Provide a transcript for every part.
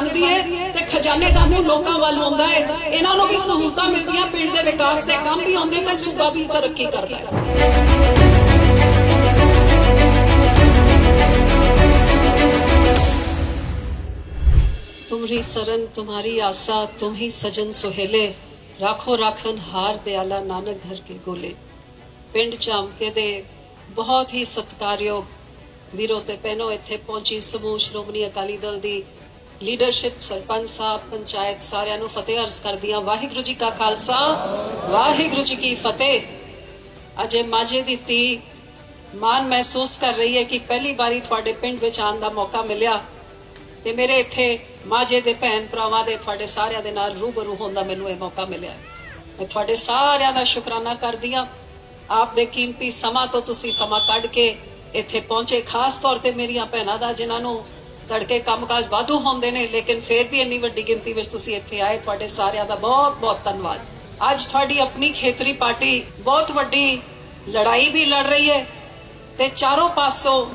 ਬਣਦੀ ਹੈ ਤੇ ਖਜ਼ਾਨੇ ਦਾ ਮੂੰਹ ਲੋਕਾਂ ਵੱਲ ਆਉਂਦਾ ਹੈ ਇਹਨਾਂ ਨੂੰ ਵੀ ਸਹੂਲਤਾਂ ਮਿਲਦੀਆਂ, ਪਿੰਡ ਦੇ ਵਿਕਾਸ ਦੇ ਕੰਮ ਵੀ ਆਉਂਦੇ ਤੇ ਸੂਬਾ ਵੀ ਤਰੱਕੀ ਕਰਦਾ ਤੁਮਰੀ ਸਰਨ, ਤੁਮਾਰੀ ਆਸਾ ਤੁਮ ਸਜਨ ਸੁਹੇਲੇ, ਰਾਖੋ ਰਾਖਨ ਹਾਰ ਦਿਆਲਾ ਨਾਨਕ ਘਰ ਕੇ ਗੋਲੇ। ਪਿੰਡ ਚਾਮਕੇ ਦੇ ਬਹੁਤ ਹੀ ਸਤਿਕਾਰਯੋਗ ਵੀਰੋ ਤੇ ਪਹਿਨੋ ਇੱਥੇ ਪਹੁੰਚੀ ਸਮੂਹ ਸ਼੍ਰੋਮਣੀ ਅਕਾਲੀ ਦਲ ਦੀ ਲੀਡਰਸ਼ਿਪ ਸਰਪੰਚ ਸਾਹਿਬ, ਪੰਚਾਇਤ ਸਾਰਿਆਂ ਨੂੰ ਫਤਿਹ ਅਰਜ਼ ਕਰਦੀਆਂ ਵਾਹਿਗੁਰੂ ਜੀ ਕਾ ਖਾਲਸਾ, ਵਾਹਿਗੁਰੂ ਜੀ ਕੀ ਫਤਿਹ। ਅਜੇ ਮਾਝੇ ਦੀ ਧੀ ਮਾਨ ਮਹਿਸੂਸ ਕਰ ਰਹੀ ਹੈ ਕਿ ਪਹਿਲੀ ਵਾਰੀ ਤੁਹਾਡੇ ਪਿੰਡ ਵਿੱਚ ਆਉਣ ਦਾ ਮੌਕਾ ਮਿਲਿਆ ਤੇ ਮੇਰੇ ਇੱਥੇ ਮਾਝੇ ਦੇ ਭੈਣ ਭਰਾਵਾਂ ਦੇ ਤੁਹਾਡੇ ਸਾਰਿਆਂ ਦੇ ਨਾਲ ਰੂਬਰੂ ਹੋਣ ਦਾ ਮੈਨੂੰ ਇਹ ਮੌਕਾ ਮਿਲਿਆ ਮੈਂ ਤੁਹਾਡੇ ਸਾਰਿਆਂ ਦਾ ਸ਼ੁਕਰਾਨਾ ਕਰਦੀ ਹਾਂ। ਆਪ ਦੇ ਕੀਮਤੀ ਸਮਾਂ ਤੋਂ ਤੁਸੀਂ ਸਮਾਂ ਕੱਢ ਕੇ ਇੱਥੇ ਪਹੁੰਚੇ, ਖਾਸ ਤੌਰ ਤੇ ਮੇਰੀਆਂ ਭੈਣਾਂ ਦਾ, ਜਿਨ੍ਹਾਂ ਨੂੰ ਤੜਕੇ ਕੰਮਕਾਜ ਵਾਧੂ ਹੁੰਦੇ ਨੇ, ਲੇਕਿਨ ਫਿਰ ਵੀ ਇੰਨੀ ਵੱਡੀ ਗਿਣਤੀ ਵਿੱਚ ਤੁਸੀਂ ਇੱਥੇ ਆਏ, ਤੁਹਾਡੇ ਸਾਰਿਆਂ ਦਾ ਬਹੁਤ ਬਹੁਤ ਧੰਨਵਾਦ। ਅੱਜ ਤੁਹਾਡੀ ਆਪਣੀ ਖੇਤਰੀ ਪਾਰਟੀ ਬਹੁਤ ਵੱਡੀ ਲੜਾਈ ਵੀ ਲੜ ਰਹੀ ਹੈ ਤੇ ਚਾਰੋਂ ਪਾਸੋਂ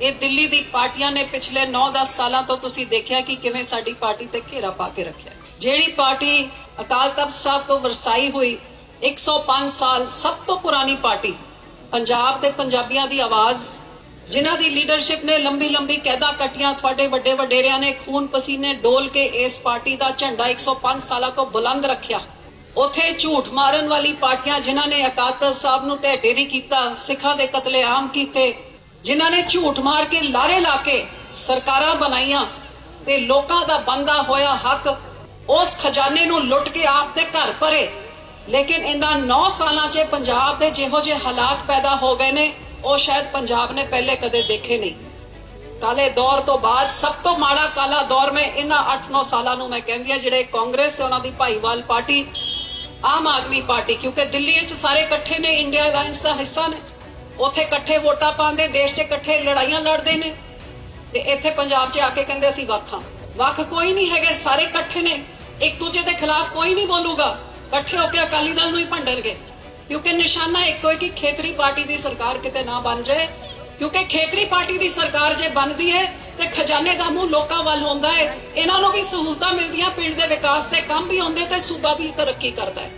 ਇਹ ਦਿੱਲੀ ਦੀ ਪਾਰਟੀਆਂ ਨੇ ਪਿਛਲੇ 9-10 ਸਾਲਾਂ ਤੋਂ ਤੁਸੀਂ ਦੇਖਿਆ ਕਿ ਕਿਵੇਂ ਸਾਡੀ ਪਾਰਟੀ ਤੇ ਘੇਰਾ ਪਾ ਕੇ ਰੱਖਿਆ। ਜਿਹੜੀ ਪਾਰਟੀ ਅਕਾਲ ਤਖਤ ਸਾਹਿਬ ਤੋਂ ਵਰਸਾਈ ਹੋਈ 105 ਸਾਲ ਸਭ ਤੋਂ ਪੁਰਾਣੀ ਪਾਰਟੀ, ਪੰਜਾਬ ਤੇ ਪੰਜਾਬੀਆਂ ਦੀ ਆਵਾਜ਼ ਜਿਨ੍ਹਾਂ ਦੀ ਲੀਡਰਸ਼ਿਪ ਨੇ ਲੰਬੀ ਲੰਬੀ ਕੈਦਾਂ ਕੱਟੀਆਂ, ਤੁਹਾਡੇ ਵੱਡੇ ਵਡੇਰਿਆਂ ਨੇ ਖੂਨ ਪਸੀਨੇ ਡੋਲ ਕੇ ਇਸ ਪਾਰਟੀ ਦਾ ਝੰਡਾ 105 ਸਾਲਾਂ ਤੋਂ ਬੁਲੰਦ ਰੱਖਿਆ। ਉਥੇ ਝੂਠ ਮਾਰਨ ਵਾਲੀ ਪਾਰਟੀਆਂ ਜਿਨ੍ਹਾਂ ਨੇ ਅਕਾਲ ਤਖਤ ਸਾਹਿਬ ਨੂੰ ਢਹਿ ਕੀਤਾ, ਸਿੱਖਾਂ ਦੇ ਕਤਲੇਆਮ ਕੀਤੇ, ਜਿਨ੍ਹਾਂ ਨੇ ਝੂਠ ਮਾਰ ਕੇ ਲਾਰੇ ਲਾ ਕੇ ਸਰਕਾਰਾਂ ਬਣਾਈਆਂ ਤੇ ਲੋਕਾਂ ਦਾ ਬੰਦਾ ਹੋਇਆ ਹੱਕ ਉਸ ਖਜ਼ਾਨੇ ਨੂੰ ਲੁੱਟ ਕੇ ਆਪ ਦੇ ਘਰ ਭਰੇ। ਲੇਕਿਨ ਇਹਨਾਂ 9 ਸਾਲਾਂ 'ਚ ਪੰਜਾਬ ਦੇ ਜਿਹੋ ਜਿਹੇ ਹਾਲਾਤ ਪੈਦਾ ਹੋ ਗਏ ਨੇ ਉਹ ਸ਼ਾਇਦ ਪੰਜਾਬ ਨੇ ਪਹਿਲੇ ਕਦੇ ਦੇਖੇ ਨਹੀਂ। ਕਾਲੇ ਦੌਰ ਤੋਂ ਬਾਅਦ ਸਭ ਤੋਂ ਮਾੜਾ ਕਾਲਾ ਦੌਰ ਮੈਂ ਇਹਨਾਂ 8-9 ਸਾਲਾਂ ਨੂੰ ਮੈਂ ਕਹਿੰਦੀ ਆ ਜਿਹੜੇ ਕਾਂਗਰਸ ਤੇ ਉਹਨਾਂ ਦੀ ਭਾਈਵਾਲ ਪਾਰਟੀ, ਆਮ ਆਦਮੀ ਪਾਰਟੀ, ਕਿਉਂਕਿ ਦਿੱਲੀ ਵਿੱਚ ਸਾਰੇ ਇਕੱਠੇ ਨੇ, ਇੰਡੀਆ ਅਲਾਈਅੰਸ ਦਾ ਹਿੱਸਾ ਨੇ। ਉੱਥੇ ਇਕੱਠੇ ਵੋਟਾਂ ਪਾਉਂਦੇ, ਦੇਸ਼ 'ਚ ਇਕੱਠੇ ਲੜਾਈਆਂ ਲੜਦੇ ਨੇ। ਤੇ ਇੱਥੇ ਪੰਜਾਬ 'ਚ ਆ ਕੇ ਕਹਿੰਦੇ ਅਸੀਂ ਵੱਖ ਹਾਂ। ਵੱਖ ਕੋਈ ਨਹੀਂ ਹੈਗੇ, ਸਾਰੇ ਇਕੱਠੇ ਨੇ। ਇੱਕ ਦੂਜੇ ਦੇ ਖਿਲਾਫ ਕੋਈ ਨਹੀਂ ਬੋਲੂਗਾ। ਇਕੱਠੇ ਹੋ ਕੇ ਅਕਾਲੀ ਦਲ ਨੂੰ ਹੀ ਭੰਡਣਗੇ। ਕਿਉਂਕਿ ਨਿਸ਼ਾਨਾ ਇੱਕੋ ਹੈ ਕਿ ਖੇਤਰੀ ਪਾਰਟੀ ਦੀ ਸਰਕਾਰ ਕਿਤੇ ਨਾ ਬਣ ਜਾਏ। ਕਿਉਂਕਿ ਖੇਤਰੀ ਪਾਰਟੀ ਦੀ ਸਰਕਾਰ ਜੇ ਬਣਦੀ ਹੈ ਤੇ ਖਜ਼ਾਨੇ ਦਾ ਮੂੰਹ ਲੋਕਾਂ ਵੱਲ ਹੁੰਦਾ ਹੈ। ਇਹਨਾਂ ਨੂੰ ਵੀ ਸਹੂਲਤਾਂ ਮਿਲਦੀਆਂ ਪਿੰਡ ਦੇ ਵਿਕਾਸ ਦੇ ਕੰਮ ਵੀ ਹੁੰਦੇ ਤੇ ਸੂਬਾ ਵੀ ਤਰੱਕੀ ਕਰਦਾ ਹੈ।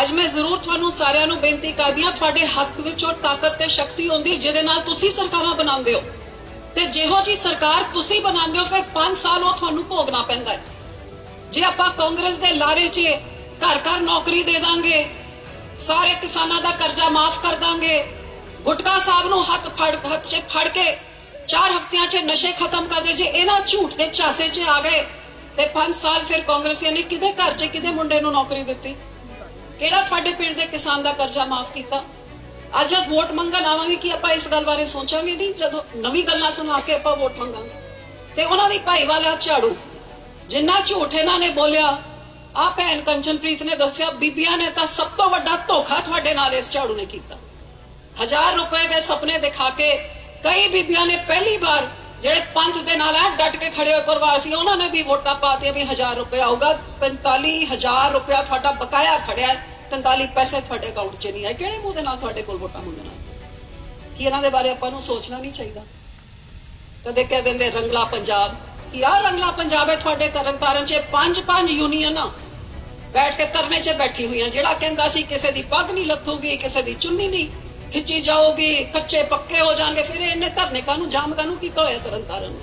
ਅੱਜ ਮੈਂ ਜ਼ਰੂਰ ਤੁਹਾਨੂੰ ਸਾਰਿਆਂ ਨੂੰ ਬੇਨਤੀ ਕਰਦੀ ਹਾਂ ਤੁਹਾਡੇ ਹੱਥ ਵਿੱਚ ਉਹ ਤਾਕਤ ਤੇ ਸ਼ਕਤੀ ਹੁੰਦੀ ਜਿਹਦੇ ਨਾਲ ਤੁਸੀਂ ਸਰਕਾਰਾਂ ਬਣਾਉਂਦੇ ਹੋ। ਤੇ ਜਿਹੋ ਜੀ ਸਰਕਾਰ ਤੁਸੀਂ ਬਣਾਉਂਦੇ ਹੋ ਫਿਰ 5 ਸਾਲ ਉਹ ਤੁਹਾਨੂੰ ਭੋਗਣਾ ਪੈਂਦਾ ਹੈ। ਜੇ ਆਪਾਂ ਕਾਂਗਰਸ ਦੇ ਲਾਰੇ 'ਚ ਘਰ ਘਰ ਨੌਕਰੀ ਦੇ ਦਾਂਗੇ, ਸਾਰੇ ਕਿਸਾਨਾਂ ਦਾ ਕਰਜ਼ਾ ਮਾਫ ਕਰ ਦਾਂਗੇ, ਗੁਟਕਾ ਸਾਹਿਬ ਨੂੰ ਹੱਥ ਫੜ, ਹੱਥ 'ਚ ਫੜ ਕੇ 4 ਹਫ਼ਤਿਆਂ 'ਚ ਨਸ਼ੇ ਖਤਮ ਕਰ ਦੇ ਜੇ ਇਹਨਾਂ ਝੂਠ ਦੇ ਚਾਸੇ 'ਚ ਆ ਗਏ ਤੇ 5 ਸਾਲ ਫਿਰ ਕਾਂਗਰਸੀਆਂ ਨੇ ਕਿਹਦੇ ਘਰ 'ਚ ਕਿਹਦੇ ਮੁੰਡੇ ਨੂੰ ਨੌਕਰੀ ਦਿੱਤੀ? ਕਿਹੜਾ ਤੁਹਾਡੇ ਪਿੰਡ ਦੇ ਕਿਸਾਨ ਦਾ ਕਰਜ਼ਾ ਮਾਫ ਕੀਤਾ? ਅੱਜ ਜਦ ਵੋਟ ਮੰਗਣ ਆਵਾਂਗੇ ਕਿ ਆਪਾਂ ਇਸ ਗੱਲ ਬਾਰੇ ਸੋਚਾਂਗੇ ਨਹੀਂ? ਜਦੋਂ ਨਵੀਂ ਗੱਲਾਂ ਸੁਣਾ ਕੇ ਆਪਾਂ ਵੋਟ ਮੰਗਾਂਗੇ। ਤੇ ਉਹਨਾਂ ਦੀ ਭਾਈਵਾਲਾ ਝਾੜੂ ਜਿੰਨਾ ਝੂਠ ਇਹਨਾਂ ਨੇ ਬੋਲਿਆ ਆ ਭੈਣ ਕੰਚਨਪ੍ਰੀਤ ਨੇ ਦੱਸਿਆ, ਬੀਬੀਆਂ ਨੇ ਤਾਂ ਸਭ ਤੋਂ ਵੱਡਾ ਧੋਖਾ ਤੁਹਾਡੇ ਨਾਲ ਇਸ ਝਾੜੂ ਨੇ ਕੀਤਾ। ਹਜ਼ਾਰ ਰੁਪਏ ਦੇ ਸੁਪਨੇ ਦਿਖਾ ਕੇ ਕਈ ਬੀਬੀਆਂ ਨੇ ਪਹਿਲੀ ਵਾਰ ਜਿਹੜੇ ਪੰਜ ਦੇ ਨਾਲ ਆ ਡਟ ਕੇ ਖੜੇ ਹੋਏ ਪਰਿਵਾਰ ਸੀ, ਉਹਨਾਂ ਨੇ ਵੀ ਵੋਟਾਂ ਪਾਤੀਆਂ ਵੀ 1000 ਰੁਪਏ ਆਊਗਾ 45000 ਰੁਪਇਆ ਤੁਹਾਡਾ ਬਕਾਇਆ ਖੜਿਆ ਹੈ 45 ਪੈਸੇ ਤੁਹਾਡੇ ਅਕਾਊਂਟ 'ਚ ਨਹੀਂ ਆਏ। ਕਿਹੜੇ ਮੂੰਹ ਦੇ ਨਾਲ ਤੁਹਾਡੇ ਕੋਲ ਵੋਟਾਂ ਮੰਗਣਾ ਕੀ ਇਹਨਾਂ ਦੇ ਬਾਰੇ ਆਪਾਂ ਨੂੰ ਸੋਚਣਾ ਨਹੀਂ ਚਾਹੀਦਾ? ਕਦੇ ਕਹਿ ਦਿੰਦੇ ਰੰਗਲਾ ਪੰਜਾਬ ਕੀ ਆ ਰੰਗਲਾ ਪੰਜਾਬ ਹੈ ਤੁਹਾਡੇ ਤਰਨਤਾਰਨ 'ਚ। ਪੰਜ ਪੰਜ ਯੂਨੀਅਨਾਂ ਬੈਠ ਕੇ ਤਰਨੇ 'ਚ ਬੈਠੀ ਹੋਈਆਂ, ਜਿਹੜਾ ਕਹਿੰਦਾ ਸੀ ਕਿਸੇ ਦੀ ਪੱਗ ਨਹੀਂ ਲੱਥੂਗੀ, ਕਿਸੇ ਦੀ ਚੁੰਨੀ ਨਹੀਂ ਖਿੱਚੀ ਜਾਊਗੀ, ਕੱਚੇ ਪੱਕੇ ਹੋ ਜਾਣਗੇ, ਫਿਰ ਇਹਨੇ ਧਰਨੇ ਕਾਨੂੰ ਜਾਮ ਕਾਨੂੰ ਕੀਤਾ ਹੋਇਆ ਤਰਨਤਾਰਨ ਨੂੰ?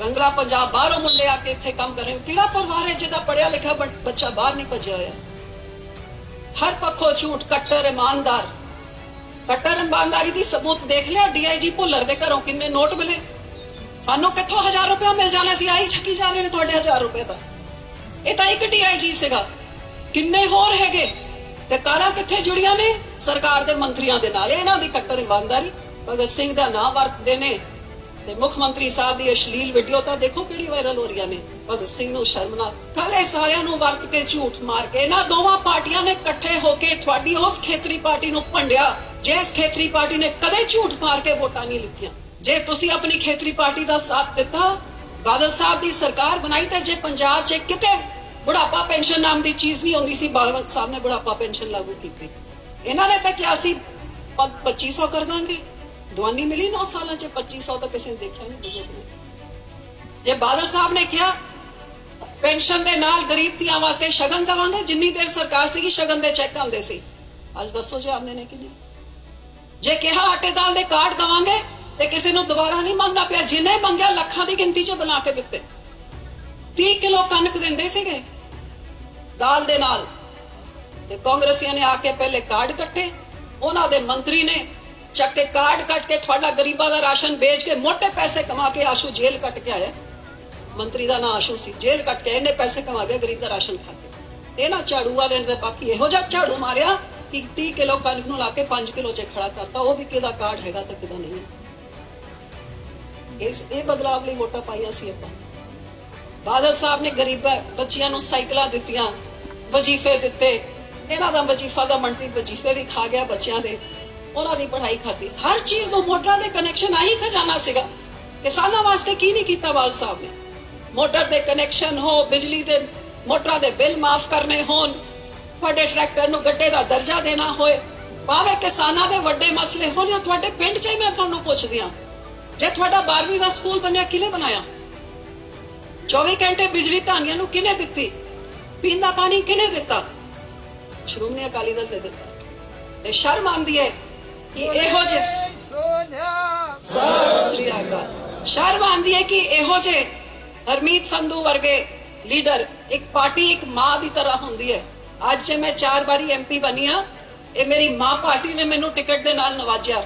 ਰੰਗਲਾ ਪੰਜਾਬ ਬਾਹਰੋਂ ਮੁੰਡੇ ਆ ਕੇ ਇੱਥੇ ਕੰਮ ਕਰ ਰਹੇ ਕਿਹੜਾ ਪਰਿਵਾਰ ਹੈ ਜਿਹਦਾ ਪੜਿਆ ਲਿਖਿਆ ਬੱਚਾ ਬਾਹਰ ਨਹੀਂ ਭੱਜਿਆ ਹੋਇਆ? ਹਰ ਪੱਖੋਂ ਝੂਠ ਕੱਟਰ ਇਮਾਨਦਾਰ। ਕੱਟਰ ਇਮਾਨਦਾਰੀ ਦੀ ਸਬੂਤ ਦੇਖ ਲਿਆ ਡੀਆਈਜੀ ਭੁੱਲਰ ਦੇ ਘਰੋਂ ਕਿੰਨੇ ਨੋਟ ਮਿਲੇ? ਤੁਹਾਨੂੰ ਕਿੱਥੋਂ 1000 ਰੁਪਏ ਮਿਲ ਜਾਣਾ ਸੀ? ਆਹੀ ਛੱਕੀ ਜਾ ਰਹੇ ਨੇ ਤੁਹਾਡੇ 1000 ਰੁਪਏ ਦਾ ਇਹ ਤਾਂ ਇੱਕ ਡੀਆਈਜੀ ਸੀਗਾ। ਕਿੰਨੇ ਹੋਰ ਹੈਗੇ? ਤੇ ਤਾਰਾਂ ਕਿੱਥੇ ਜੁੜੀਆਂ ਨੇ? ਸਰਕਾਰ ਦੇ ਮੰਤਰੀਆਂ ਦੇ ਨਾਲ। ਇਹਨਾਂ ਦੀ ਕੱਟਰ ਇਮਾਨਦਾਰੀ। ਭਗਤ ਸਿੰਘ ਦਾ ਨਾਮ ਵਰਤਦੇ ਨੇ। ਤੇ ਮੁੱਖ ਮੰਤਰੀ ਸਾਹਿਬ ਦੀ ਅਸ਼ਲੀਲ ਵੀਡੀਓ ਤਾਂ ਦੇਖੋ ਕਿਹੜੀ ਵਾਇਰਲ ਹੋ ਰਹੀਆਂ ਨੇ। ਭਗਤ ਸਿੰਘ ਨੂੰ ਸ਼ਰਮ ਨਾਲ। ਕੱਲੇ ਸਾਰਿਆਂ ਨੂੰ ਵਰਤ ਕੇ ਝੂਠ ਮਾਰ ਕੇ ਇਹਨਾਂ ਦੋਵਾਂ ਪਾਰਟੀਆਂ ਨੇ ਇਕੱਠੇ ਹੋ ਕੇ ਤੁਹਾਡੀ ਉਸ ਖੇਤਰੀ ਪਾਰਟੀ ਨੂੰ ਭੰਡਿਆ, ਜਿਸ ਖੇਤਰੀ ਪਾਰਟੀ ਨੇ ਕਦੇ ਝੂਠ ਮਾਰ ਕੇ ਵੋਟਾਂ ਨਹੀਂ ਲਿੱਤੀਆਂ। ਜੇ ਤੁਸੀਂ ਆਪਣੀ ਖੇਤਰੀ ਪਾਰਟੀ ਦਾ ਸਾਥ ਦਿੱਤਾ, ਬਾਦਲ ਸਾਹਿਬ ਦੀ ਸਰਕਾਰ ਬਣਾਈ ਤਾਂ ਜੇ ਪੰਜਾਬ 'ਚ ਕਿਤੇ ਬੁਢਾਪਾ ਪੈਨਸ਼ਨ ਨਾਮ ਦੀ ਚੀਜ਼ ਨਹੀਂ ਆਉਂਦੀ ਸੀ, ਬਾਦਲ ਸਾਹਿਬ ਨੇ ਬੁਢਾਪਾ ਪੈਨਸ਼ਨ ਲਾਗੂ ਕੀਤੀ। ਇਹਨਾਂ ਨੇ ਤਾਂ ਕਿਹਾ ਸੀ, ਪ- 2500 ਕਰ ਦਾਂਗੇ। ਦਵਾਨੀ ਮਿਲੀ 9 ਸਾਲਾਂ ਚ 2500 ਤਾਂ ਕਿਸੇ ਨੇ ਦੇਖਿਆ ਨਹੀਂ, ਬਜ਼ੁਰਗ ਨੇ। ਜੇ ਬਾਦਲ ਸਾਹਿਬ ਨੇ ਕਿਹਾ, ਪੈਨਸ਼ਨ ਦੇ ਨਾਲ ਗਰੀਬ ਧੀਆਂ ਵਾਸਤੇ ਸ਼ਗਨ ਦਵਾਂਗੇ, ਜਿੰਨੀ ਦੇਰ ਸਰਕਾਰ ਸੀਗੀ, ਸ਼ਗਨ ਦੇ ਚੈੱਕ ਆਉਂਦੇ ਸੀ। ਅੱਜ ਦੱਸੋ ਜੇ ਆਉਂਦੇ ਨੇ ਕਿ ਨਹੀਂ? ਜੇ ਕਿਹਾ ਆਟੇ ਦਾਲ ਦੇ ਕਾਰਡ ਦਵਾਂਗੇ ਤੇ ਕਿਸੇ ਨੂੰ ਦੁਬਾਰਾ ਨਹੀਂ ਮੰਗਣਾ ਪਿਆ ਜਿਨੇ ਮੰਗਿਆ ਲੱਖਾਂ ਦੀ ਗਿਣਤੀ 'ਚ ਬਣਾ ਕੇ ਦਿੱਤੇ। 30 ਕਿਲੋ ਕਣਕ ਦਿੰਦੇ ਸੀਗੇ ਦਾਲ ਦੇ ਨਾਲ। ਤੇ ਕਾਂਗਰਸੀਆਂ ਨੇ ਆ ਕੇ ਪਹਿਲੇ ਕਾਰਡ ਕੱਟੇ। ਉਹਨਾਂ ਦੇ ਮੰਤਰੀ ਨੇ ਚੱਕ ਕੇ ਕਾਰਡ ਕੱਟ ਕੇ ਤੁਹਾਡਾ ਗਰੀਬਾਂ ਦਾ ਰਾਸ਼ਨ ਵੇਚ ਕੇ ਮੋਟੇ ਪੈਸੇ ਕਮਾ ਕੇ ਆਸ਼ੂ ਜੇਲ੍ਹ ਕੱਟ ਕੇ ਆਇਆ। ਮੰਤਰੀ ਦਾ ਨਾਂ ਆਸ਼ੂ ਸੀ, ਜੇਲ੍ਹ ਕੱਟ ਕੇ ਇਹਨੇ ਪੈਸੇ ਕਮਾ ਕੇ ਗਰੀਬ ਦਾ ਰਾਸ਼ਨ ਖਾ ਕੇ। ਇਹਨਾਂ ਝਾੜੂ ਵਾਲਿਆਂ ਨੇ ਬਾਕੀ ਇਹੋ ਜਿਹਾ ਝਾੜੂ ਮਾਰਿਆ ਕਿ 30 ਕਿਲੋ ਕਣਕ ਨੂੰ ਲਾ ਕੇ 5 ਕਿਲੋ 'ਚ ਖੜਾ ਕਰਤਾ। ਉਹ ਵੀ ਕਿਹਦਾ ਕਾਰਡ ਹੈਗਾ ਤੇ ਕਿਹਦਾ ਨਹੀਂ। ਇਸ ਇਹ ਬਦਲਾਵ ਲਈ ਵੋਟਾਂ ਪਾਈਆਂ ਸੀ ਆਪਾਂ। ਬਾਦਲ ਸਾਹਿਬ ਨੇ ਗਰੀਬਾਂ, ਬੱਚਿਆਂ ਨੂੰ ਸਾਈਕਲਾਂ ਦਿੱਤੀਆਂ, ਵਜ਼ੀਫੇ ਦਿੱਤੇ। ਇਹਨਾਂ ਦਾ ਵਜ਼ੀਫਾ ਦਾ ਮੰਤਰੀ ਵਜ਼ੀਫੇ ਵੀ ਖਾ ਗਿਆ ਬੱਚਿਆਂ ਦੇ। ਉਹਨਾਂ ਦੀ ਪੜ੍ਹਾਈ ਖਾਤੀ ਹਰ ਚੀਜ਼ ਨੂੰ ਮੋਟਰਾਂ ਦੇ ਕਨੈਕਸ਼ਨ ਆਹੀ ਖਜ਼ਾਨਾ ਸੀਗਾ। ਕਿਸਾਨਾਂ ਵਾਸਤੇ ਕੀ ਨਹੀਂ ਕੀਤਾ ਬਾਦਲ ਸਾਹਿਬ ਨੇ? ਮੋਟਰ ਦੇ ਕਨੈਕਸ਼ਨ ਹੋ, ਬਿਜਲੀ ਦੇ, ਮੋਟਰਾਂ ਦੇ ਬਿੱਲ ਮਾਫ ਕਰਨੇ ਹੋਣ, ਤੁਹਾਡੇ ਟਰੈਕਟਰ ਨੂੰ ਗੱਡੇ ਦਾ ਦਰਜਾ ਦੇਣਾ ਹੋਏ, ਭਾਵੇਂ ਕਿਸਾਨਾਂ ਦੇ ਵੱਡੇ ਮਸਲੇ ਹੋਣ ਜਾਂ ਤੁਹਾਡੇ ਪਿੰਡ 'ਚ ਹੀ ਮੈਂ ਤੁਹਾਨੂੰ ਪੁੱਛਦੀ ਹਾਂ। ਜੇ ਤੁਹਾਡਾ 12ਵੀਂ ਦਾ ਸਕੂਲ ਬਣਿਆ, ਕਿਹਨੇ ਬਣਾਇਆ? 24 ਘੰਟੇ ਬਿਜਲੀ ਢਾਣੀਆਂ ਨੂੰ ਕਿਹਨੇ ਦਿੱਤੀ? ਪੀਣ ਦਾ ਪਾਣੀ ਕਿਹਨੇ ਦਿੱਤਾ? ਸ਼੍ਰੋਮਣੀ ਅਕਾਲੀ ਦਲ ਨੇ ਦਿੱਤਾ। ਤੇ ਸ਼ਰਮ ਆਉਂਦੀ ਹੈ ਕਿ ਇਹੋ ਜਿਹੇ ਸਤਿ ਸ੍ਰੀ ਅਕਾਲ। ਸ਼ਰਮ ਆਉਂਦੀ ਹੈ ਕਿ ਇਹੋ ਜਿਹੇ ਹਰਮੀਤ ਸੰਧੂ ਵਰਗੇ ਲੀਡਰ ਇੱਕ ਪਾਰਟੀ, ਇੱਕ ਮਾਂ ਦੀ ਤਰ੍ਹਾਂ ਹੁੰਦੀ ਹੈ। ਅੱਜ ਜੇ ਮੈਂ ਚਾਰ ਵਾਰੀ ਐਮਪੀ ਬਣੀ ਆ ਇਹ ਮੇਰੀ ਮਾਂ ਪਾਰਟੀ ਨੇ ਮੈਨੂੰ ਟਿਕਟ ਦੇ ਨਾਲ ਨਵਾਜਿਆ।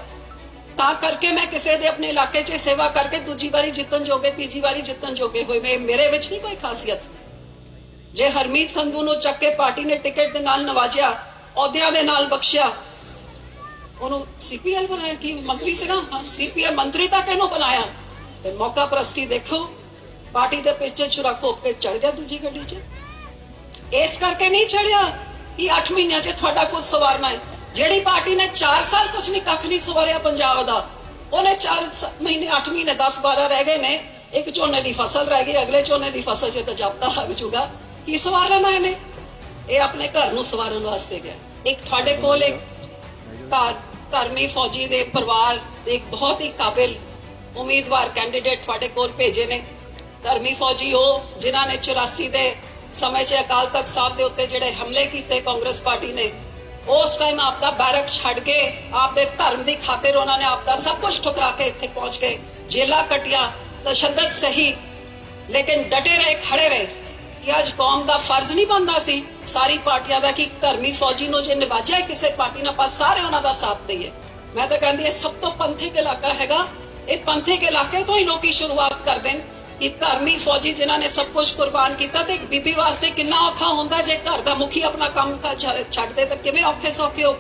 ਤਾਂ ਕਰਕੇ ਮੈਂ ਕਿਸੇ ਦੇ ਆਪਣੇ ਇਲਾਕੇ 'ਚ ਸੇਵਾ ਕਰਕੇ ਦੂਜੀ ਵਾਰੀ ਜਿੱਤਣ ਜੋਗੇ ਤੀਜੀ ਵਾਰੀ ਜਿੱਤਣ ਜੋਗੇ ਹੋਏ ਮੈਂ ਮੇਰੇ ਵਿੱਚ ਨਹੀਂ ਕੋਈ ਖਾਸੀਅਤ ਜੇ ਹਰਮੀਤ ਸੰਧੂ ਨੂੰ ਚੱਕ ਕੇ ਪਾਰਟੀ ਨੇ ਟਿਕਟ ਦੇ ਨਾਲ ਨਵਾਜਿਆ ਅਹੁਦਿਆਂ ਦੇ ਨਾਲ ਬਖਸ਼ਿਆ ਉਹਨੂੰ ਸੀਪੀਐਲ ਬਣਾਇਆ ਕੀ ਮੰਤਰੀ ਸੀਗਾ ਹਾਂ ਸੀਪੀਐਲ ਮੰਤਰੀ ਤਾਂ ਕਿਹਨੂੰ ਬਣਾਇਆ ਤੇ ਮੌਕਾ ਪ੍ਰਸਤੀ ਦੇਖੋ ਪਾਰਟੀ ਦੇ ਪਿੱਛੇ ਛੁਰਾ ਖੋਪ ਕੇ ਚੜ ਗਿਆ ਦੂਜੀ ਗੱਡੀ 'ਚ ਇਸ ਕਰਕੇ ਨਹੀਂ ਚੜਿਆ ਕਿ 8 ਮਹੀਨਿਆਂ 'ਚ ਤੁਹਾਡਾ ਕੁਝ ਸਵਾਰਨਾ ਹੈ ਜਿਹੜੀ ਪਾਰਟੀ ਨੇ 4 ਸਾਲ ਕੁਝ ਨਹੀਂ ਕੱਖ ਨਹੀਂ ਸਵਾਰਿਆ ਪੰਜਾਬ ਦਾ, ਉਹਨੇ 4 ਮਹੀਨੇ 8 ਮਹੀਨੇ 10 12 ਰਹਿ ਗਏ ਨੇ। ਇੱਕ ਝੋਨੇ ਦੀ ਫਸਲ ਰਹਿ ਗਈ, ਅਗਲੇ ਝੋਨੇ ਦੀ ਫਸਲ 'ਚ ਤਾਂ ਜਾਪਦਾ ਲੱਗ ਜੂਗਾ। ਕੀ ਸਵਾਰਨਾ ਇਹਨੇ ਇਹ ਆਪਣੇ ਘਰ ਨੂੰ ਸਵਾਰਨ ਵਾਸਤੇ ਗਿਆ। ਇੱਕ ਤੁਹਾਡੇ ਕੋਲ ਇੱਕ ਧਾਰ ਧਰਮੀ ਫੌਜੀ ਦੇ ਪਰਿਵਾਰ ਦੇ ਇੱਕ ਬਹੁਤ ਹੀ ਕਾਬਿਲ ਉਮੀਦਵਾਰ ਕੈਂਡੀਡੇਟ ਤੁਹਾਡੇ ਕੋਲ ਭੇਜੇ ਨੇ। ਧਰਮੀ ਫੌਜੀ ਉਹ, ਜਿਨ੍ਹਾਂ ਨੇ 84 ਦੇ ਸਮੇਂ 'ਚ ਅਕਾਲ ਤਖਤ ਸਾਹਿਬ ਦੇ ਉੱਤੇ ਜਿਹੜੇ ਹਮਲੇ ਕੀਤੇ ਕਾਂਗਰਸ ਪਾਰਟੀ ਨੇ ਉਸ ਟਾਈਮ ਆਪਦਾ ਬੈਰਕ ਛੱਡ ਕੇ ਆਪਦੇ ਧਰਮ ਦੀ ਖਾਤਰ ਉਹਨਾਂ ਨੇ ਆਪਦਾ ਸਭ ਕੁਝ ਠੁਕਰਾ ਕੇ ਇੱਥੇ ਪਹੁੰਚ ਗਏ। ਜੇਲਾ ਕਟਿਆ, ਤਸ਼ੱਦਦ ਸਹੀ, ਲੇਕਿਨ ਡਟੇ ਰਹੇ, ਖੜੇ ਰਹੇ ਕਿ ਅੱਜ ਕੌਮ ਦਾ ਫਰਜ਼ ਨਹੀਂ ਬਣਦਾ ਸੀ ਸਾਰੀ ਪਾਰਟੀਆਂ ਦਾ ਕਿ ਧਰਮੀ ਫੌਜੀ ਨੂੰ ਜੇ ਨਿਵਾਜਿਆ ਕਿਸੇ ਪਾਰਟੀ ਨਾਲ ਆਪਾਂ ਸਾਰੇ ਉਹਨਾਂ ਦਾ ਸਾਥ ਦਈਏ। ਮੈਂ ਤਾਂ ਕਹਿੰਦੀ ਇਹ ਸਭ ਤੋਂ ਪੰਥਿਕ ਇਲਾਕਾ ਹੈਗਾ। ਇਹ ਪੰਥਿਕ ਇਲਾਕੇ ਤੋਂ ਹੀ ਲੋਕੀ ਸ਼ੁਰੂਆਤ ਕਰਦੇ ਨੇ। ਕਿ ਧਰਮੀ ਫੌਜੀ ਜਿਨ੍ਹਾਂ ਨੇ ਸਭ ਕੁਝ ਕੁਰਬਾਨ ਕੀਤਾ ਤੇ ਇੱਕ ਬੀਬੀ ਵਾਸਤੇ ਕਿੰਨਾ ਔਖਾ ਹੁੰਦਾ ਜੇ ਘਰ ਦਾ ਮੁਖੀ ਆਪਣਾ ਕੰਮ ਕਾਜ ਛੱਡ- ਦੇ ਤਾਂ ਕਿਵੇਂ ਔਖੇ ਸੌਖੇ ਹੋ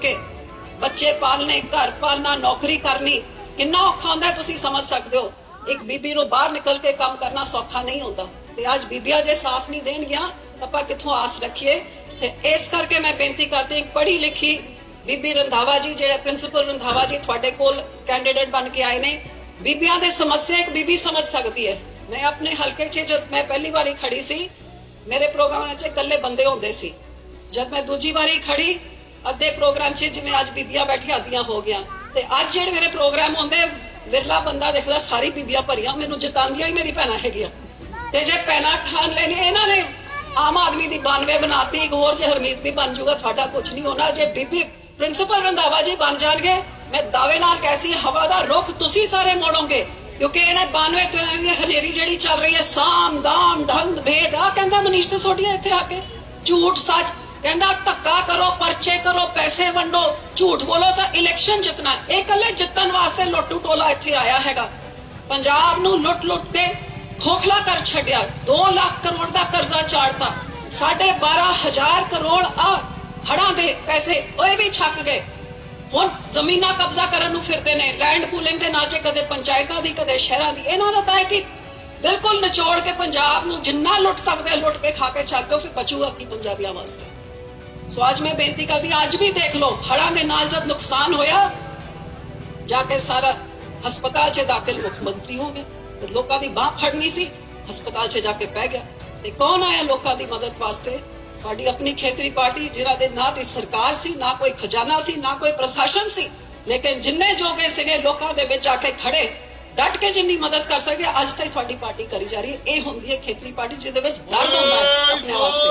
ਬੱਚੇ ਪਾਲਨੇ ਘਰ ਪਾਲਣਾ, ਨੌਕਰੀ ਕਰਨੀ, ਕਿੰਨਾ ਔਖਾ ਹੁੰਦਾ ਤੁਸੀਂ ਸਮਝ ਸਕਦੇ ਹੋ। ਇੱਕ ਬੀਬੀ ਨੂੰ ਬਾਹਰ ਨਿਕਲ ਕੇ ਕੰਮ ਕਰਨਾ ਸੌਖਾ ਨਹੀਂ ਹੁੰਦਾ ਤੇ ਅੱਜ ਬੀਬੀਆਂ ਜੇ ਸਾਥ ਨਹੀਂ ਦੇਣਗੀਆਂ ਤਾਂ ਆਪਾਂ ਕਿੱਥੋਂ ਆਸ ਰੱਖੀਏ? ਤੇ ਇਸ ਕਰਕੇ ਮੈਂ ਬੇਨਤੀ ਕਰਦੀ, ਇੱਕ ਪੜ੍ਹੀ ਲਿਖੀ ਬੀਬੀ ਰੰਧਾਵਾ ਜੀ, ਜਿਹੜੇ ਪ੍ਰਿੰਸੀਪਲ ਰੰਧਾਵਾ ਜੀ ਤੁਹਾਡੇ ਕੋਲ ਕੈਂਡੀਡੇਟ ਬਣ ਕੇ ਆਏ ਨੇ ਬੀਬੀਆਂ ਦੇ ਸਮੱਸਿਆ ਇੱਕ ਬੀਬੀ ਸਮਝ ਸਕਦੀ ਹੈ। ਮੈਂ ਆਪਣੇ ਹਲਕੇ 'ਚ ਜਦ ਮੈਂ ਪਹਿਲੀ ਵਾਰੀ ਖੜੀ ਸੀ, ਮੇਰੇ ਪ੍ਰੋਗਰਾਮਾਂ 'ਚ ਇਕੱਲੇ ਬੰਦੇ ਹੁੰਦੇ ਸੀ। ਜਦ ਮੈਂ ਦੂਜੀ ਵਾਰੀ ਖੜੀ, ਅੱਧੇ ਪ੍ਰੋਗਰਾਮ 'ਚ ਜਿਵੇਂ ਅੱਜ ਬੀਬੀਆਂ ਬੈਠੀਆਂ ਆਦੀਆਂ ਹੋ ਗਿਆ ਤੇ ਅੱਜ ਜਿਹੜੇ ਮੇਰੇ ਪ੍ਰੋਗਰਾਮ ਹੁੰਦੇ, ਵਿਰਲਾ ਬੰਦਾ ਦੇਖਦਾ, ਸਾਰੀ ਬੀਬੀਆਂ ਭਰੀਆਂ, ਮੈਨੂੰ ਜਿਤਾਉਂਦੀਆਂ ਹੀ ਮੇਰੀ ਭੈਣਾਂ ਹੈਗੀਆਂ। ਤੇ ਜੇ ਪਹਿਲਾਂ ਠਾਣ ਲੈਣੀ ਇਹਨਾਂ ਨੇ ਆਮ ਆਦਮੀ ਦੀ 92 ਬਣਾਤੀ, ਇੱਕ ਹੋਰ ਜੇ ਹਰਮੀਤ ਵੀ ਬਣ ਜਾਊਗਾ ਤੁਹਾਡਾ ਕੁਝ ਨਹੀਂ ਹੋਣਾ। ਜੇ ਬੀਬੀ ਪ੍ਰਿੰਸੀਪਲ ਰੰਧਾਵਾ ਜੀ ਬਣ ਜਾਣਗੇ ਮੈਂ ਦਾਅਵੇ ਨਾਲ ਕੈਸੀ ਹਵਾ ਦਾ ਰੁਖ ਤੁਸੀਂ ਸਾਰੇ ਮੋੜੋਗੇ, ਕਿਉਂਕਿ ਇਹਨੇ 92 ਤੋਂ ਦੀ ਹਨੇਰੀ ਜਿਹੜੀ ਚੱਲ ਰਹੀ ਹੈ, ਸਾਮ, ਦਾਮ ਢੰਦ ਭੇਦ ਆ ਕਹਿੰਦਾ ਮਨੀਸ਼ ਤੇ ਸੋਢੀਆ ਇੱਥੇ ਆ ਕੇ, ਝੂਠ ਸੱਚ, ਕਹਿੰਦਾ ਧੱਕਾ ਕਰੋ, ਪਰਚੇ ਕਰੋ, ਪੈਸੇ ਵੰਡੋ, ਝੂਠ ਬੋਲੋ ਸਾ ਇਲੈਕਸ਼ਨ ਜਿੱਤਣਾ ਇਹ ਇਕੱਲੇ ਜਿੱਤਣ ਵਾਸਤੇ ਲੋਟੂ ਟੋਲਾ ਇੱਥੇ ਆਇਆ ਹੈਗਾ। ਪੰਜਾਬ ਨੂੰ ਲੁੱਟ ਲੁੱਟ ਕੇ ਖੋਖਲਾ ਕਰ ਛੱਡਿਆ 2 ਲੱਖ ਕਰੋੜ ਦਾ ਕਰਜ਼ਾ ਚਾੜਤਾ। ਸਾਢੇ 12000 ਕਰੋੜ ਆ ਹੜਾਂ ਦੇ ਪੈਸੇ ਉਹ ਵੀ ਛੱਕ ਗਏ। ਹੁਣ ਜ਼ਮੀਨਾਂ ਕਬਜ਼ਾ ਕਰਨ ਨੂੰ ਫਿਰਦੇ ਨੇ ਲੈਂਡ ਪੂਲਿੰਗ ਦੇ ਨਾਂ 'ਚ ਕਦੇ ਪੰਚਾਇਤਾਂ ਦੀ ਕਦੇ ਸ਼ਹਿਰਾਂ ਦੀ ਇਹਨਾਂ ਦਾ ਤਾਂ ਹੈ ਕਿ ਬਿਲਕੁਲ ਨਿਚੋੜ ਕੇ ਪੰਜਾਬ ਨੂੰ ਜਿੰਨਾ ਲੁੱਟ ਸਕਦੇ ਲੁੱਟ ਕੇ ਖਾ ਕੇ ਚੱਲ ਜਾਓ ਫਿਰ ਬਚੂਗਾ ਕੀ ਪੰਜਾਬੀਆਂ ਵਾਸਤੇ। ਸੋ ਅੱਜ ਮੈਂ ਬੇਨਤੀ ਕਰਦੀ ਹਾਂ, ਅੱਜ ਵੀ ਦੇਖ ਲਓ ਹੜਾਂ ਦੇ ਨਾਲ ਜਦ ਨੁਕਸਾਨ ਹੋਇਆ ਜਾ ਕੇ ਸਾਰਾ ਹਸਪਤਾਲ 'ਚ ਦਾਖਲ ਮੁੱਖ ਮੰਤਰੀ ਹੋ ਗਏ ਤੇ ਲੋਕਾਂ ਦੀ ਬਾਹ ਫੜਨੀ ਸੀ ਹਸਪਤਾਲ 'ਚ ਜਾ ਕੇ ਪੈ ਗਿਆ। ਤੇ ਕੌਣ ਆਇਆ ਲੋਕਾਂ ਦੀ ਮਦਦ ਵਾਸਤੇ? ਸਾਡੀ ਆਪਣੀ ਖੇਤਰੀ ਪਾਰਟੀ ਜਿਨ੍ਹਾਂ ਦੇ ਨਾ ਤੇ ਸਰਕਾਰ ਸੀ, ਨਾ ਕੋਈ ਖਜ਼ਾਨਾ ਸੀ, ਨਾ ਕੋਈ ਪ੍ਰਸ਼ਾਸਨ ਸੀ, ਲੇਕਿਨ ਜਿੰਨੇ ਜੋਗੇ ਸੀਗੇ ਲੋਕਾਂ ਦੇ ਵਿੱਚ ਆ ਕੇ ਖੜੇ, ਡਟ ਕੇ ਜਿੰਨੀ ਮਦਦ ਕਰ ਸਕੇ, ਅੱਜ ਤੱਕ ਤੁਹਾਡੀ ਪਾਰਟੀ ਕਰੀ ਜਾ ਰਹੀ ਹੈ। ਇਹ ਹੁੰਦੀ ਹੈ ਖੇਤਰੀ ਪਾਰਟੀ ਜਿਹਦੇ ਵਿੱਚ ਦਰਦ ਹੁੰਦਾ ਹੈ ਆਪਣੇ ਵਾਸਤੇ।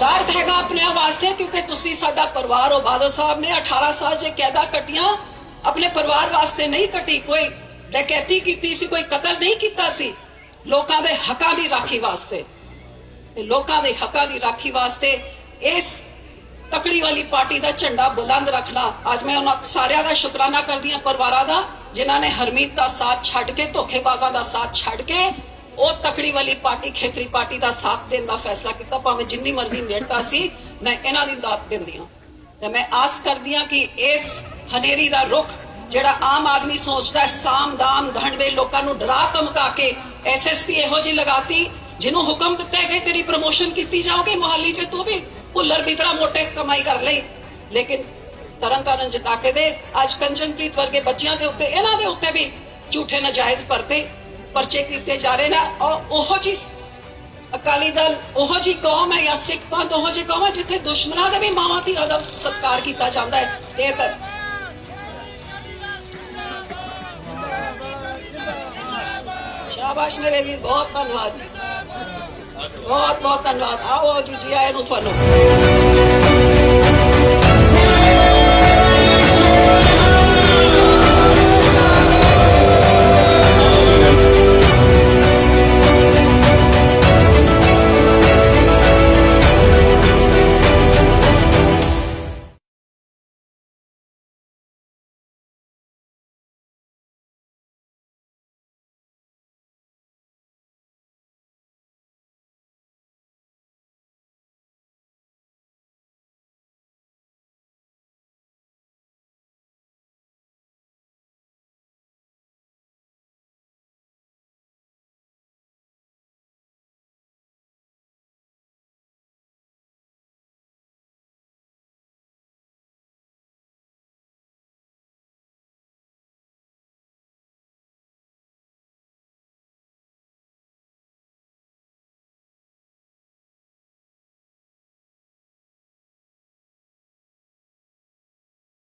ਦਰਦ ਹੈਗਾ ਆਪਣੇ ਵਾਸਤੇ ਕਿਉਂਕਿ ਤੁਸੀਂ ਸਾਡਾ ਪਰਿਵਾਰ ਹੋ ਬਾਦਲ ਸਾਹਿਬ ਨੇ 18 ਸਾਲ ਜੇ ਕੈਦਾ ਕਟੀਆਂ, ਆਪਣੇ ਪਰਿਵਾਰ ਵਾਸਤੇ ਨਹੀਂ ਕਟੀ ਕੋਈ, ਡਕੈਤੀ ਕੀਤੀ ਸੀ, ਕੋਈ ਕਤਲ ਨਹੀਂ ਕੀਤਾ ਸੀ, ਲੋਕਾਂ ਦੇ ਹੱਕਾਂ ਦੀ ਰਾਖੀ ਵਾਸਤੇ। ਤੇ ਲੋਕਾਂ ਦੇ ਹੱਕਾਂ ਦੀ ਰਾਖੀ ਵਾਸਤੇ ਇਸ ਤਕੜੀ ਵਾਲੀ ਪਾਰਟੀ ਦਾ ਝੰਡਾ ਬੁਲੰਦ ਰੱਖਣਾ, ਅੱਜ ਮੈਂ ਉਹਨਾਂ ਸਾਰਿਆਂ ਦਾ ਸ਼ੁਕਰਾਨਾ ਕਰਦੀ ਹਾਂ ਪਰਿਵਾਰਾਂ ਦਾ, ਜਿਨ੍ਹਾਂ ਨੇ ਹਰਮੀਤ ਦਾ ਸਾਥ ਛੱਡ ਕੇ, ਧੋਖੇਬਾਜ਼ਾਂ ਦਾ ਸਾਥ ਛੱਡ ਕੇ, ਉਹ ਤਕੜੀ ਵਾਲੀ ਪਾਰਟੀ, ਖੇਤਰੀ ਪਾਰਟੀ ਦਾ ਸਾਥ ਦੇਣ ਦਾ ਫੈਸਲਾ ਕੀਤਾ, ਭਾਵੇਂ ਜਿੰਨੀ ਮਰਜ਼ੀ ਨੇੜਤਾ ਸੀ, ਮੈਂ ਇਹਨਾਂ ਦੀ ਦਾਤ ਦਿੰਦੀ ਹਾਂ। ਤੇ ਮੈਂ ਆਸ ਕਰਦੀ ਹਾਂ ਕਿ ਇਸ ਹਨੇਰੀ ਦਾ ਰੁਖ, ਜਿਹੜਾ ਆਮ ਆਦਮੀ ਸੋਚਦਾ ਹੈ ਸਾਮ ਦਾਮ ਧੰਡਵੇ ਲੋਕਾਂ ਨੂੰ ਡਰਾ ਧਮਕਾ ਕੇ ਐਸਐਸਪੀ ਇਹੋ ਜਿਹੀ ਲਗਾਤੀ ਜਿਹਨੂੰ ਹੁਕਮ ਦਿੱਤੇ ਗਏ ਤੇਰੀ ਪ੍ਰਮੋਸ਼ਨ ਕੀਤੀ ਜਾਓਗੀ ਮੁਹੱਲੀ 'ਚ, ਤੂੰ ਵੀ ਭੁੱਲਰ ਦੀ ਤਰ੍ਹਾਂ ਮੋਟੇ ਕਮਾਈ ਕਰ ਲਈ। ਲੇਕਿਨ ਤਰਨ ਜਿਤਾ ਕੇ ਦੇ, ਅੱਜ ਕੰਚਨਪ੍ਰੀਤ ਵਰਗੇ ਬੱਚਿਆਂ ਦੇ ਉੱਤੇ, ਇਹਨਾਂ ਦੇ ਉੱਤੇ ਵੀ ਝੂਠੇ ਨਜਾਇਜ਼ ਪਰਤੇ ਪਰਚੇ ਕੀਤੇ ਜਾ ਰਹੇ ਨੇ। ਔਰ ਉਹੋ ਜੀ ਅਕਾਲੀ ਦਲ, ਉਹੋ ਜੀ ਕੌਮ ਹੈ, ਜਾਂ ਸਿੱਖ ਪੰਥ, ਉਹੋ ਜੀ ਕੌਮ ਹੈ, ਜਿੱਥੇ ਦੁਸ਼ਮਣਾਂ ਦਾ ਵੀ ਮਾਵਾਂ ਦੀ ਅਦਬ ਸਤਕਾਰ ਕੀਤਾ ਜਾਂਦਾ ਹੈ। ਤੇ ਇਹ ਤਾਂ ਸ਼ਾਬਾਸ਼ ਮੇਰੇ ਵੀ ਬਹੁਤ ਧੰਨਵਾਦ ਜੀ। Lord, Lord, and Lord, how old is he? I don't know.